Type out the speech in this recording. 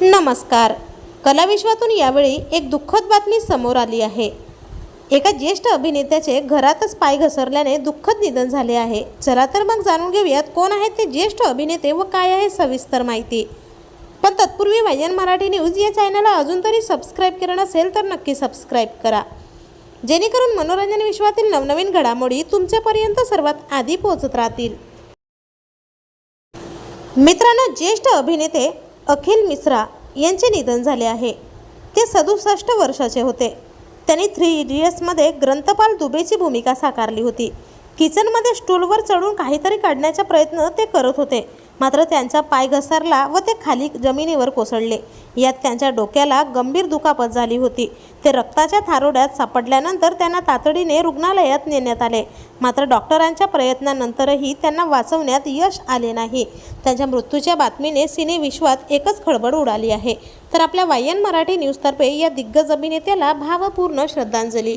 नमस्कार. कलाविश्वातून यावेळी एक दुःखद बातमी समोर आली आहे. एका ज्येष्ठ अभिनेत्याचे घरातच पाय घसरल्याने दुःखद निधन झाले आहे. चला तर मग जाणून घेऊयात कोण आहेत ते ज्येष्ठ अभिनेते व काय आहे सविस्तर माहिती. पण तत्पूर्वी वायन मराठी न्यूज या चॅनलला अजून तरी सबस्क्राईब केलं नसेल तर नक्की सबस्क्राईब करा. जेणेकरून मनोरंजन विश्वातील नवनवीन घडामोडी तुमच्यापर्यंत सर्वात आधी पोहोचत राहतील. मित्रांनो ज्येष्ठ अभिनेते अखिल मिश्रा यांचे निधन झाले आहे. ते सदुसष्ट वर्षाचे होते. त्यांनी थ्री इडियट्समध्ये ग्रंथपाल दुबेची भूमिका साकारली होती. किचनमध्ये स्टूलवर चढून काहीतरी काढण्याचा प्रयत्न ते करत होते. मात्र त्यांचा पाय घसरला व ते खाली जमिनीवर कोसळले. यात त्यांच्या डोक्याला गंभीर दुखापत झाली होती. ते रक्ताच्या थारोड्यात सापडल्यानंतर त्यांना तातडीने रुग्णालयात नेण्यात आले. मात्र डॉक्टरांच्या प्रयत्नानंतरही त्यांना वाचवण्यात यश आले नाही. त्यांच्या मृत्यूच्या बातमीने सिनेविश्वात एकच खळबळ उडाली आहे. तर आपल्या वायन मराठी न्यूजतर्फे या दिग्गज अभिनेत्याला भावपूर्ण श्रद्धांजली.